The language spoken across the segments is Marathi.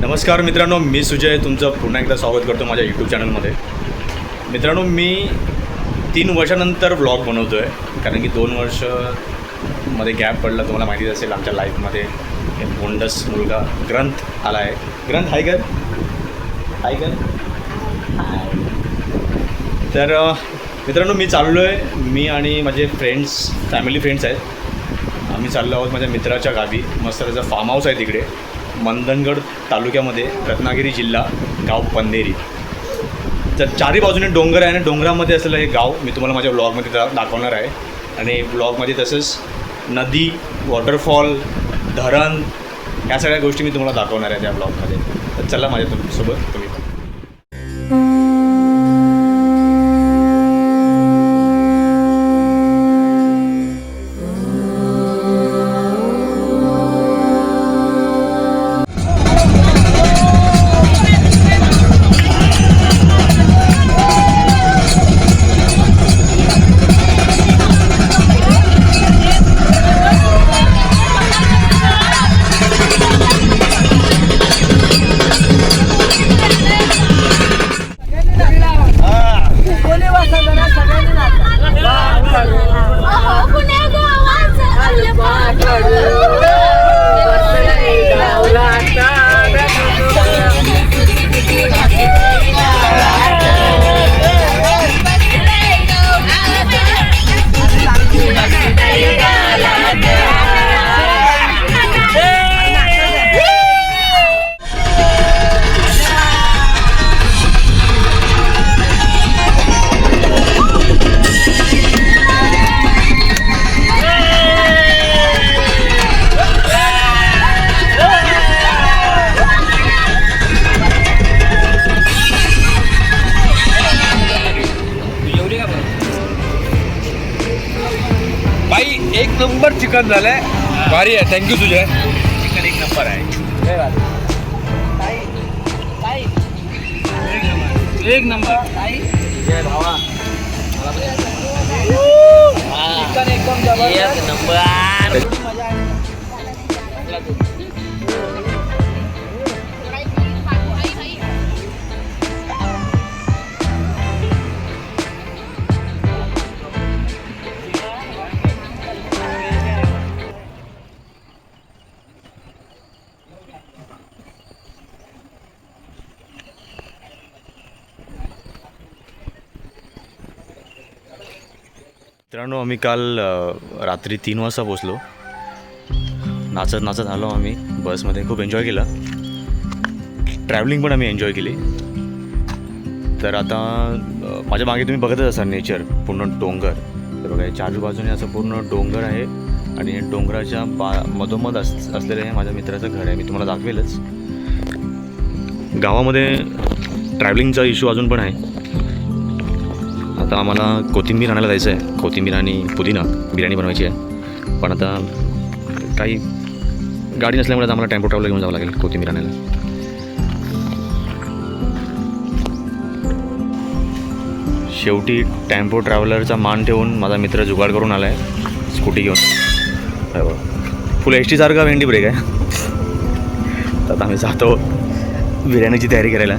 नमस्कार मित्रांनो मी सुजय. तुमचं पुन्हा एकदा स्वागत करतो माझ्या यूट्यूब चॅनलमध्ये मित्रांनो मी तीन वर्षानंतर व्लॉग बनवतो आहे कारण की दोन वर्षमध्ये गॅप पडला तुम्हाला माहितीच असेल आमच्या लाईफमध्ये एक बोंडस मुलगा ग्रंथ आला आहे ग्रंथ हाय गर हाय गर तर मित्रांनो मी चाललो आहे मी आणि माझे फ्रेंड्स फॅमिली फ्रेंड्स आहेत. आम्ही चाललो आहोत माझ्या मित्राच्या गावी. मस्त त्याचं फार्म हाऊस आहे तिकडे. मंदनगड तालुक्यामध्ये रत्नागिरी जिल्हा गाव पंदेरी तर चारी बाजूने डोंगर आहे आणि डोंगरामध्ये असलेलं हे गाव मी तुम्हाला माझ्या ब्लॉगमध्ये दा दाखवणार आहे. आणि ब्लॉगमध्ये तसंच नदी वॉटरफॉल धरण ह्या सगळ्या गोष्टी मी तुम्हाला दाखवणार आहे त्या ब्लॉगमध्ये तर चला माझ्या तुमच्यासोबत तुम्ही चिकन झालंय. भारी आहे. थँक्यू तुझे चिकन एक नंबर आहे. एक नंबर. मित्रांनो आम्ही काल रात्री तीन वाजता पोचलो नाचत नाचत आलो आम्ही. बसमध्ये खूप एन्जॉय केलं. ट्रॅव्हलिंग पण आम्ही एन्जॉय केली. तर आता माझ्या मागे तुम्ही बघतच असाल नेचर पूर्ण डोंगर. तर बघा याच्या आजूबाजूने असं पूर्ण डोंगर आहे. आणि हे डोंगराच्या बा मधोमध अस असलेलं हे माझ्या मित्राचं घर आहे. मी तुम्हाला दाखवेलच. गावामध्ये ट्रॅव्हलिंगचा इश्यू अजून पण आहे. आता आम्हाला कोथिंबीर आणायला जायचं आहे कोथिंबीर आणि पुदिना बिर्याणी बनवायची आहे. पण आता काही गाडी नसल्यामुळे आम्हाला टेम्पो ट्रॅव्हल घेऊन जावं लागेल कोथिंबीर आणायला. शेवटी टेम्पो ट्रॅव्हलरचा मान ठेवून माझा मित्र जुगाड करून आला आहे स्कूटी घेऊन. फुल एस टीसारखा भेंडी ब्रेक आहे. तर आता आम्ही जातो बिर्याणीची तयारी करायला.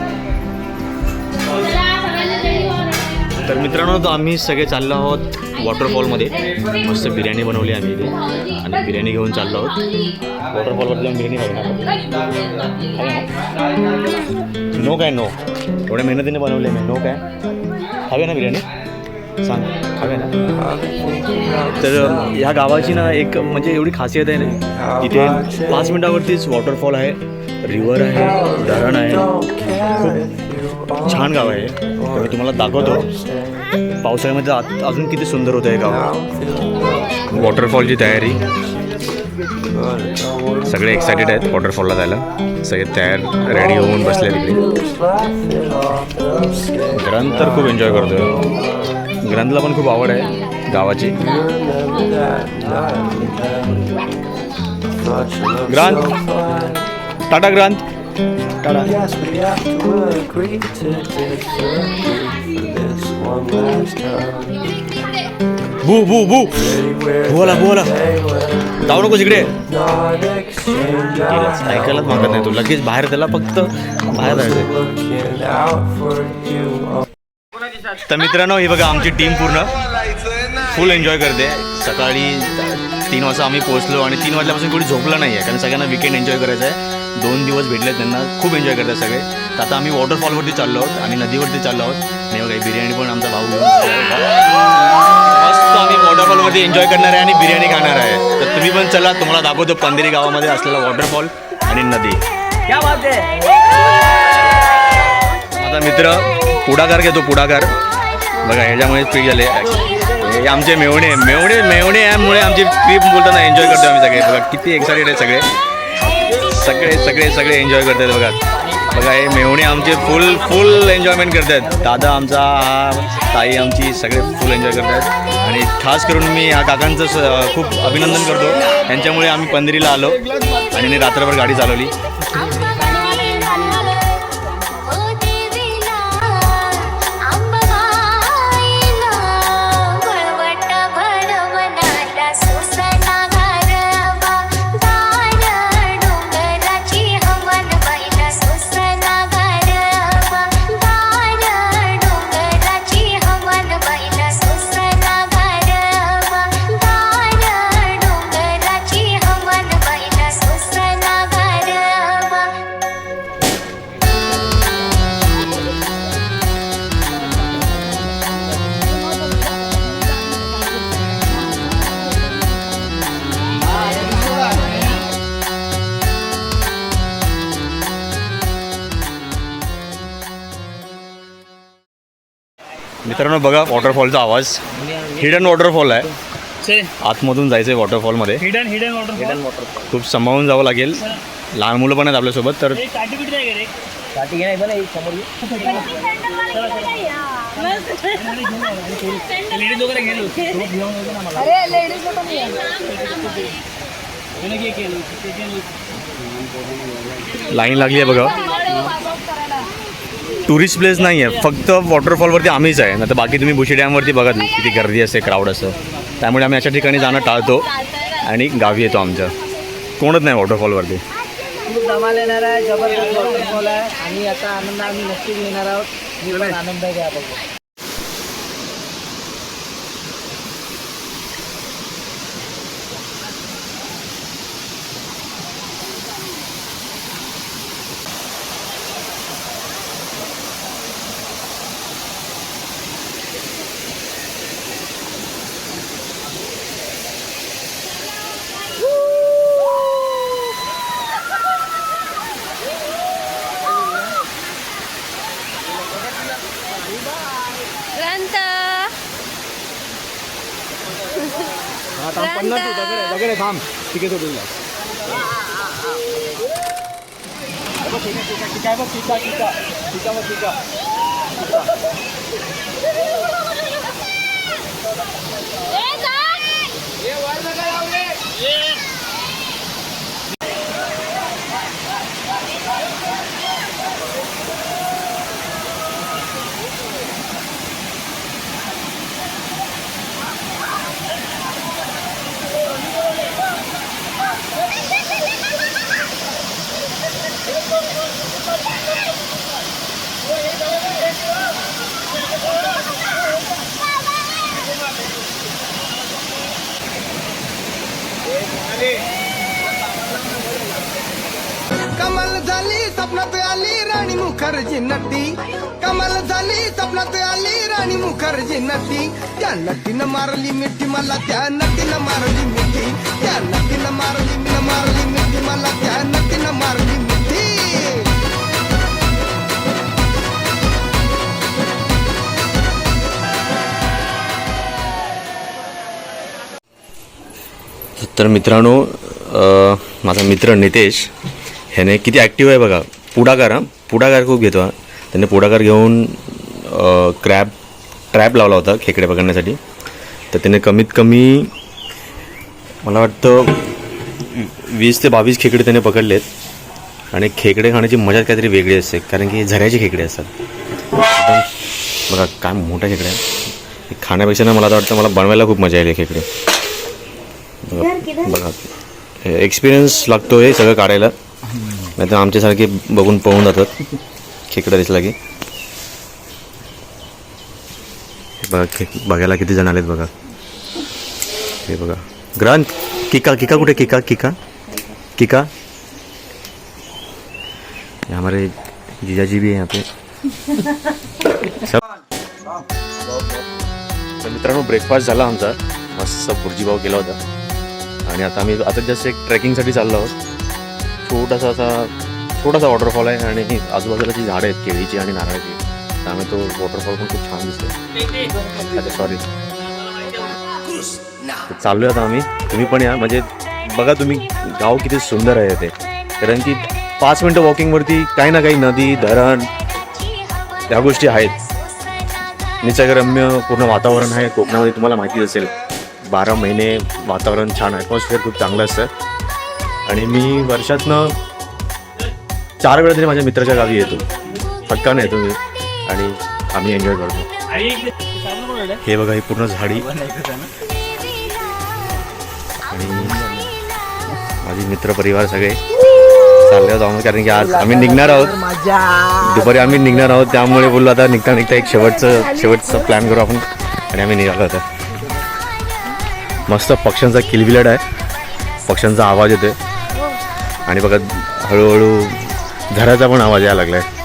तर मित्रांनो तर आम्ही सगळे चाललो आहोत वॉटरफॉलमध्ये मस्त बिर्याणी बनवली आम्ही इथे. आणि बिर्याणी घेऊन चाललो आहोत. वॉटरफॉलवर जाऊन बिर्याणी बघणार नो काय नो एवढ्या मेहनतीने बनवली मी नो काय? हवे ना बिर्याणी? सांग. हवे ना? तर ह्या गावाची ना एक म्हणजे एवढी खासियत आहे ना इथे पाच मिनटावरतीच वॉटरफॉल आहे. रिव्हर आहे धरण आहे. खूप छान गाव आहे. मी तुम्हाला दाखवतो. पावसाळ्यामध्ये आत- अजून किती सुंदर होतं हे गाव? वॉटरफॉलची तयारी. सगळे एक्सायटेड आहेत वॉटरफॉलला जायला. सगळे तयार रेडी होऊन बसले तिकडे ग्रंथ तर खूप एन्जॉय करतोय. ग्रंथला पण खूप आवड आहे गावाची. ग्रांत Tata ग्रांत Tata Yes, we have to agree to disagree for this one last time. बू बू Anywhere बोला बोला. जाऊ exchange our ऐकायलाच मागत नाही तू. लगेच बाहेर त्याला फक्त बाहेर you. तर मित्रांनो ही बघा आमची टीम पूर्ण. फुल एन्जॉय करते. सकाळी तीन वाजता आम्ही पोहोचलो आणि तीन वाजल्यापासून कोणी झोपलं नाही आहे कारण सगळ्यांना विकेंड एन्जॉय करायचं आहे दोन दिवस भेटले त्यांना खूप एन्जॉय करतात सगळे. तर आता आम्ही वॉटरफॉलवरती चाललो आहोत आणि नदीवरती चाललो आहोत. आणि बघा ही बिर्याणी पण आमचा भाऊ घेऊन. मस्त आम्ही वॉटरफॉलवरती एन्जॉय करणार आहे आणि बिर्याणी खाणार आहे. तर तुम्ही पण चला तुम्हाला दाखवतो पंधरी गावामध्ये असलेला वॉटरफॉल आणि नदी. माझा मित्र पुढाकार घेतो पुढाकार. बघा ह्याच्यामुळे ट्रीप झाले. हे आमचे मेवणे मेवणे मेवणे यामुळे आमची ट्रीप बोलताना एन्जॉय करतो आम्ही सगळे. बघा किती एक्साइटेड आहे सगळे. सगळे सगळे सगळे एन्जॉय करतात बघा. बघा हे मेवणे आमचे फुल फुल एन्जॉयमेंट करतात. दादा आमचा हा ताई आमची सगळे फुल एन्जॉय करतात. आणि खास करून मी ह्या काकांचं स- खूप अभिनंदन करतो. त्यांच्यामुळे आम्ही पंधरीला आलो. आणि मी रात्रभर गाडी चालवली. मित्रांनो बघा वॉटरफॉलचा आवाज. हिडन वॉटरफॉल आहे. आतमधून जायचं आहे वॉटरफॉलमध्ये hidden hidden water hidden water खूप सांभाळून जावं लागेल. लहान मुलं पण आहेत आपल्यासोबत तर. लाईन लागली आहे बघा. टुरिस्ट प्लेस नाही आहे फक्त वॉटरफॉलवरती आम्हीच आहे. नाही तर बाकी तुम्ही बुशी डॅमवरती बघत नाही किती गर्दी असते क्राऊड असं. त्यामुळे आम्ही अशा ठिकाणी जाणं टाळतो आणि गावी येतो आमच्या. कोणच नाही वॉटरफॉलवरती खूप धमाल येणार आहे जबरदस्त वॉटरफॉल आहे. आणि आता आनंद आम्ही नक्कीच घेणार आहोत. आनंद घ्या बघू ग्रंथ ग्रंथ. थांब तिकडे सोडून आहे झाली स्वप्नात आली राणी मुखर्जी नटी. त्या नटीनं मारली मिठी मला त्या नटीनं मारली मिठी. त्या नटीनं मारली मी मारली मिठी मला त्या नटीनं मारली मिठी. तर मित्रांनो माझा मित्र नितेश ह्याने किती ॲक्टिव्ह आहे बघा. पुढाकार हां. पुढाकार खूप घेतो हा. त्यांनी पुढाकार घेऊन क्रॅब ट्रॅप लावला होता खेकडे पकडण्यासाठी. तर त्याने कमीत कमी मला वाटतं वीस ते बावीस खेकडे त्याने पकडलेत. आणि खेकडे खाण्याची मजा काहीतरी वेगळी असते कारण की हे झऱ्याचे खेकडे असतात. बघा काय मोठ्या खेकड्या खाण्यापेक्षा ना मला तर वाटतं मला बनवायला खूप मजा येईल खेकडे. बघा बघा. एक्सपिरियन्स लागतो हे सगळं काढायला. नाही तर आमच्यासारखे बघून पळून जातात. खेकडं दिसला की हे बघा बघायला किती जण आलेत बघा. हे बघा. ग्रंथ किका किका कुठे? किका किका? किका? हमारे जीजा जी भी है यहाँ पे. सब तर मित्रांनो ब्रेकफास्ट झाला आमचा. मस्त भुर्जीभाव केला होता. आणि आता आम्ही आता जस्ट एक ट्रेकिंगसाठी चाललो आहोत. छोटासा असा छोटासा वॉटरफॉल आहे आणि आजूबाजूला जी झाडं आहेत केळीची आणि नारळाची. त्यामुळे तो वॉटरफॉल पण खूप छान दिसतो अच्छा सॉरी चाललो आता आम्ही. तुम्ही पण या. म्हणजे बघा तुम्ही गाव किती सुंदर आहे ते. कारण की पाच मिनटं वॉकिंगवरती काही ना काही नदी धरण त्या गोष्टी आहेत. निसर्गरम्य पूर्ण वातावरण आहे. कोकणामध्ये तुम्हाला माहिती असेल बारा महिने वातावरण छान ॲटमॉस्फिअर खूप चांगलं असतं. आणि मी वर्षातनं चार वेळा तरी माझ्या मित्राच्या गावी येतो. हक्काने येतो मी. आणि आम्ही एन्जॉय करतो. हे बघा ही पूर्ण झाडी. आणि माझे मित्र परिवार सगळे चालले आहोत आम्ही कारण की आज आम्ही निघणार आहोत. दुपारी आम्ही निघणार आहोत त्यामुळे बोललो आता निघता निघता एक शेवटचं शेवटचं प्लॅन करू आपण. आणि आम्ही निघालो आता. मस्त पक्ष्यांचा किलबिलाट आहे. पक्ष्यांचा आवाज येतोय. आणि बघा हळूहळू झऱ्याचा पण आवाज यायला लागलाय. डोंगराची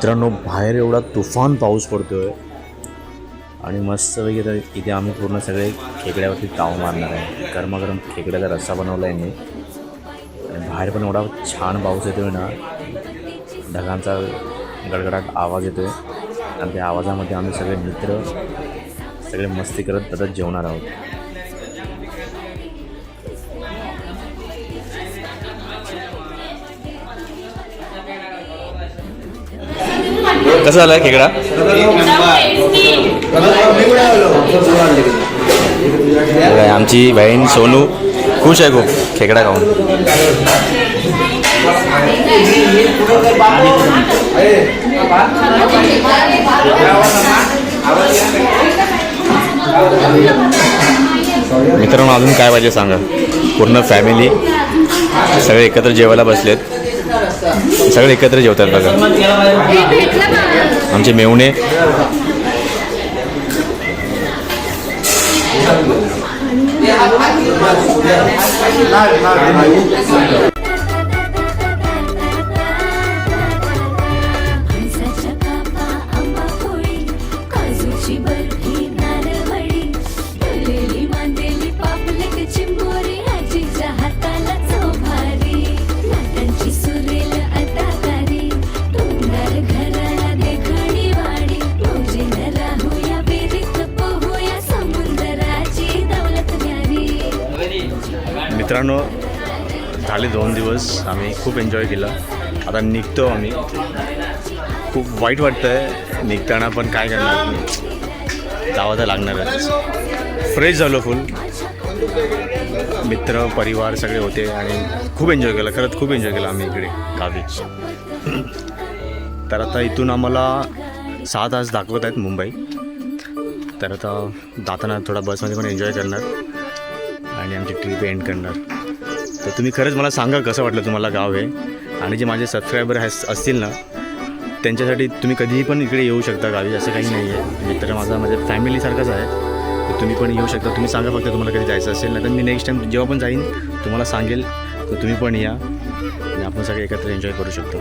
मित्रांनो बाहेर एवढा तुफान पाऊस पडतो आहे आणि मस्तपैकी तर इथे आम्ही पूर्ण सगळे खेकड्यावरती ताव मारणार आहे. गरमागरम खेकड्याचा रस्सा बनवला आहे मी. आणि बाहेर पण एवढा छान पाऊस येतो आहे ना ढगांचा गडगडाट आवाज येतो आहे आणि त्या आवाजामध्ये आम्ही सगळे मित्र सगळे मस्ती करत तसंच जेवणार आहोत. कसा झालं खेकडा आमची बहीण सोनू खुश आहे खूप खेकडा खाऊन. मित्रांनो अजून काय पाहिजे सांगा? पूर्ण फॅमिली सगळे एकत्र जेवायला बसलेत. सगळे एकत्र जेवतात बघा. आमचे मेवणे मित्रांनो झाले दोन दिवस आम्ही खूप एन्जॉय केलं. आता निघतो आम्ही. खूप वाईट वाटतं आहे निघताना पण काय करणार जावं तर लागणारच. फ्रेश झालो फुल मित्र परिवार सगळे होते आणि खूप एन्जॉय केला. खरंच खूप एन्जॉय केला आम्ही इकडे गावी. तर आता इथून आम्हाला सहा तास दाखवत आहेत मुंबई. तर आता जाताना थोडा बसमध्ये पण एन्जॉय करणार. आणि आमची ट्रिप एंड करणार. तर तुम्ही खरंच मला सांगा कसं वाटलं तुम्हाला गाव हे? आणि जे माझे सबस्क्रायबर हॅस असतील ना त्यांच्यासाठी तुम्ही कधीही पण इकडे येऊ शकता गावी असं काही नाही आहे मित्र माझा माझ्या फॅमिलीसारखाच आहे. तर तुम्ही पण येऊ शकता. तुम्ही सांगा फक्त तुम्हाला कधी जायचं असेल ना तर मी नेक्स्ट टाईम जेव्हा पण जाईन तुम्हाला सांगेल तर तुम्ही पण या. आणि आपण सगळे एकत्र एन्जॉय करू शकतो.